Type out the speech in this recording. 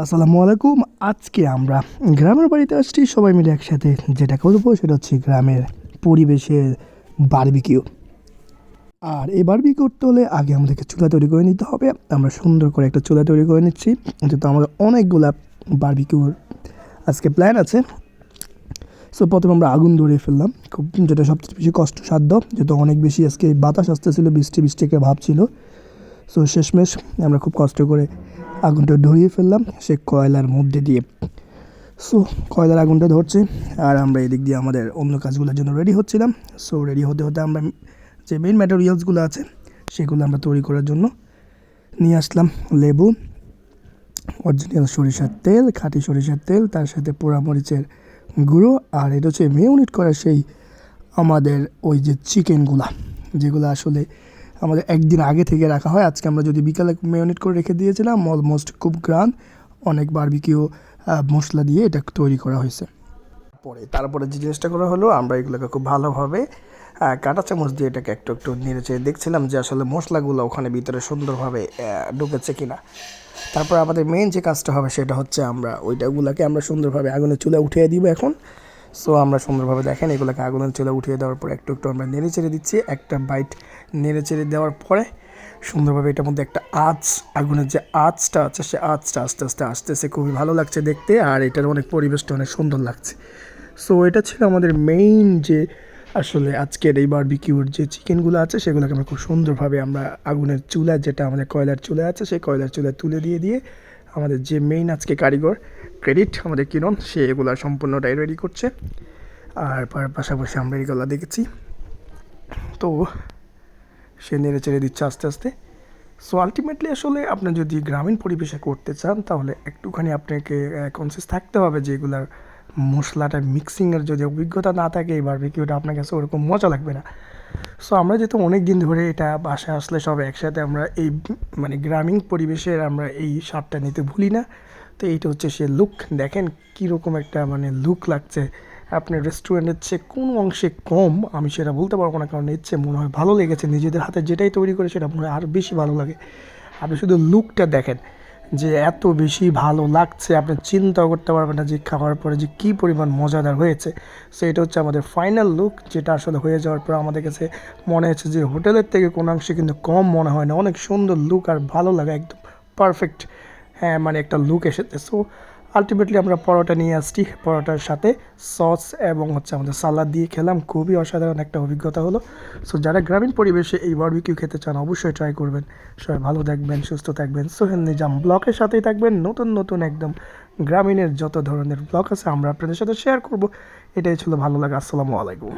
আসসালামু আলাইকুম। আজকে আমরা গ্রামের বাড়িতে আসছি সবাই মিলে একসাথে। যেটা করব সেটা হচ্ছে গ্রামের পরিবেশের বারবিকিউ আর এই বারবিকিউ করতে হলে আগে আমাদেরকে চুলা তৈরি করে নিতে হবে। আমরা সুন্দর করে একটা চুলা তৈরি করে নিচ্ছি। যেহেতু আমাদের অনেকগুলা বারবিকিউর আজকে প্ল্যান আছে। সো প্রথমে আমরা আগুন ধরিয়ে ফেললাম। খুব যেটা সবচেয়ে বেশি কষ্টসাধ্য, যেহেতু অনেক বেশি আজকে বাতাস আসতেছিল, বৃষ্টি বৃষ্টি একটা ভাব ছিল। সো শেষমেশ আমরা খুব কষ্ট করে আগুনটা ধরিয়ে ফেললাম সে কয়লার মধ্যে দিয়ে। সো, কয়লার আগুনটা ধরছে আর আমরা এদিক দিয়ে আমাদের অন্য কাজগুলোর জন্য রেডি হচ্ছিলাম। সো রেডি হতে হতে আমরা যে মেন ম্যাটেরিয়ালসগুলো আছে, সেগুলো আমরা তৈরি করার জন্য নিয়ে আসলাম। লেবু অরিজিনাল সরিষার তেল, খাঁটি সরিষার তেল, তার সাথে পোড়া মরিচের গুঁড়ো আর এটা হচ্ছে মেউনিট করা সেই আমাদের ওই যে চিকেনগুলা যেগুলো আসলে আমাদের একদিন আগে থেকে রাখা হয়। আজকে আমরা যদি বিকালে মেয়নিট করে রেখে দিয়েছিলাম অলমোস্ট খুব গ্রান অনেক বারবিকিউ মশলা দিয়ে এটা তৈরি করা হয়েছে। পরে তারপরে যে জিনিসটা করা হলো, আমরা এগুলোকে খুব ভালোভাবে কাঁটা চামচ দিয়ে এটাকে একটু একটু নেড়েছে দেখছিলাম যে আসলে মশলাগুলো ওখানে ভিতরে সুন্দরভাবে ঢুকেছে কিনা। তারপর আমাদের মেন যে কাজটা হবে সেটা হচ্ছে আমরা ওইটাগুলোকে আমরা সুন্দরভাবে আগুনের চুলে উঠিয়ে দিব এখন। সো আমরা সুন্দরভাবে দেখেন, এগুলোকে আগুনের চুলে উঠিয়ে দেওয়ার পর একটু একটু আমরা নেড়ে চেড়ে দিচ্ছি। একটা বাইট নেড়ে চেড়ে দেওয়ার পরে সুন্দরভাবে এটার মধ্যে একটা আঁচ, আগুনের যে আঁচটা আছে, সে আঁচটা আস্তে আস্তে আসতেছে। খুবই ভালো লাগছে দেখতে আর এটার অনেক পরিবেশটা অনেক সুন্দর লাগছে। সো এটা ছিল আমাদের মেইন যে আসলে আজকের এই বারবিকিউর যে চিকেনগুলো আছে, সেগুলোকে আমরা খুব সুন্দরভাবে আমরা আগুনের চুলা যেটা আমাদের কয়লার চুলা আছে, সেই কয়লার চুলায় তুলে দিয়ে দিয়ে আমাদের যে মেইন আজকে কারিগর ক্রেডিট আমাদের কিরণ, সে এগুলো সম্পূর্ণটাই রেডি করছে। আর পাশাপাশি আমরা এগুলো দেখেছি। তো সে নেড়ে চেড়ে দিচ্ছে আস্তে আস্তে। সো আলটিমেটলি আসলে আপনি যদি গ্রামীণ পরিবেশে করতে চান, তাহলে একটুখানি আপনাকে কনসিয়াস থাকতে হবে যে এগুলার মশলাটা মিক্সিংয়ের যদি অভিজ্ঞতা না থাকে, এই বারবিকিউটা আপনার কাছে ওরকম মজা লাগবে না। সো আমরা যেহেতু অনেক দিন ধরে এটা বাসায় আসলে সব একসাথে আমরা এই মানে গ্রামীণ পরিবেশের আমরা এই স্বাদটা নিতে ভুলি না। তো এইটা হচ্ছে সে লুক দেখেন কীরকম একটা মানে লুক লাগছে। আপনার রেস্টুরেন্টের চেয়ে কোন অংশে কম, আমি সেটা বলতে পারব না কারণ এর চেয়ে মনে হয় ভালো লেগেছে। নিজেদের হাতে যেটাই তৈরি করে সেটা মনে হয় আরও বেশি ভালো লাগে। আপনি শুধু লুকটা দেখেন যে এত বেশি ভালো লাগছে, আপনি চিন্তাও করতে পারবেন না যে খাওয়ার পরে যে কী পরিমাণ মজাদার হয়েছে। সো এটা হচ্ছে আমাদের ফাইনাল লুক যেটা আসলে হয়ে যাওয়ার পর আমাদের কাছে মনে হচ্ছে যে হোটেলের থেকে কোনো অংশে কিন্তু কম মনে হয় না। অনেক সুন্দর লুক আর ভালো লাগে, একদম পারফেক্ট মানে একটা লুক এসেছে। সো আলটিমেটলি আমরা পরোটা নিয়ে আসছি পরোটার সাথে সস এবং হচ্ছে আমাদের সালাদ দিয়ে খেলাম। খুবই অসাধারণ একটা অভিজ্ঞতা হলো। সো যারা গ্রামীণ পরিবেশে এই বারবিকিউ খেতে চান, অবশ্যই ট্রাই করবেন। সবাই ভালো থাকবেন, সুস্থ থাকবেন। সোহেল নিজাম ব্লকের সাথেই থাকবেন। নতুন নতুন একদম গ্রামীণের যত ধরনের ব্লগ আছে, আমরা আপনাদের সাথে শেয়ার করব। এটাই ছিল ভালো লাগা। আসসালামু আলাইকুম।